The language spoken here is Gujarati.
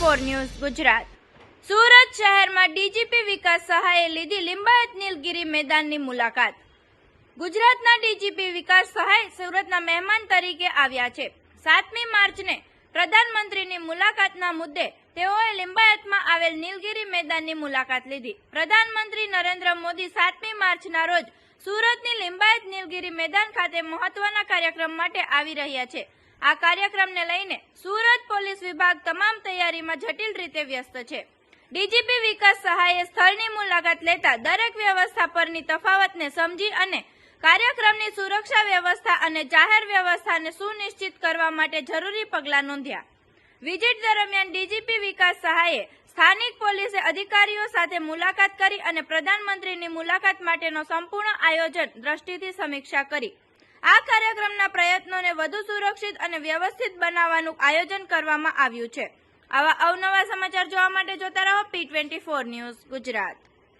Four news Gujarat. સુરત શહેરમાં ડીજીપી વિકાસ સહાયે લીધી લિંબાયત નીલગિરી મેદાનની મુલાકાત. ગુજરાતના ડીજીપી વિકાસ સહાય સુરતના મહેમાન તરીકે આવ્યા છે. સાતમી માર્ચને પ્રધાનમંત્રીની મુલાકાતના મુદ્દે તેઓએ લિંબાયતમાં આવેલ નીલગિરી મેદાનની મુલાકાત લીધી. પ્રધાનમંત્રી નરેન્દ્ર મોદી સાતમી માર્ચના રોજ સુરતની લિંબાયત નીલગીરી મેદાન ખાતે મહત્વના કાર્યક્રમ માટે આવી રહ્યા છે. આ કાર્યક્રમને લઈને સુરત પોલીસ વિભાગ તમામ તૈયારીમાં જટિલ રીતે વ્યસ્ત છે. ડીજીપી વિકાસ સહાયે સ્થળની મુલાકાત લેતા દરેક વ્યવસ્થા પરની તફાવતને સમજી અને કાર્યક્રમની સુરક્ષા વ્યવસ્થા અને જાહેર વ્યવસ્થાને સુનિશ્ચિત કરવા માટે જરૂરી પગલાં નોંધ્યા. વિઝિટ દરમિયાન ડીજીપી વિકાસ સહાયે સ્થાનિક પોલીસે અધિકારીઓ સાથે મુલાકાત કરી અને પ્રધાનમંત્રીની મુલાકાત માટેનો સંપૂર્ણ આયોજન દ્રષ્ટિથી સમીક્ષા કરી. આ કાર્યક્રમના પ્રયત્નોને વધુ સુરક્ષિત અને વ્યવસ્થિત બનાવવાનું આયોજન કરવામાં આવ્યું છે. આવા અવનવા સમાચાર જોવા માટે જોતા રહો P twenty four news Gujarat.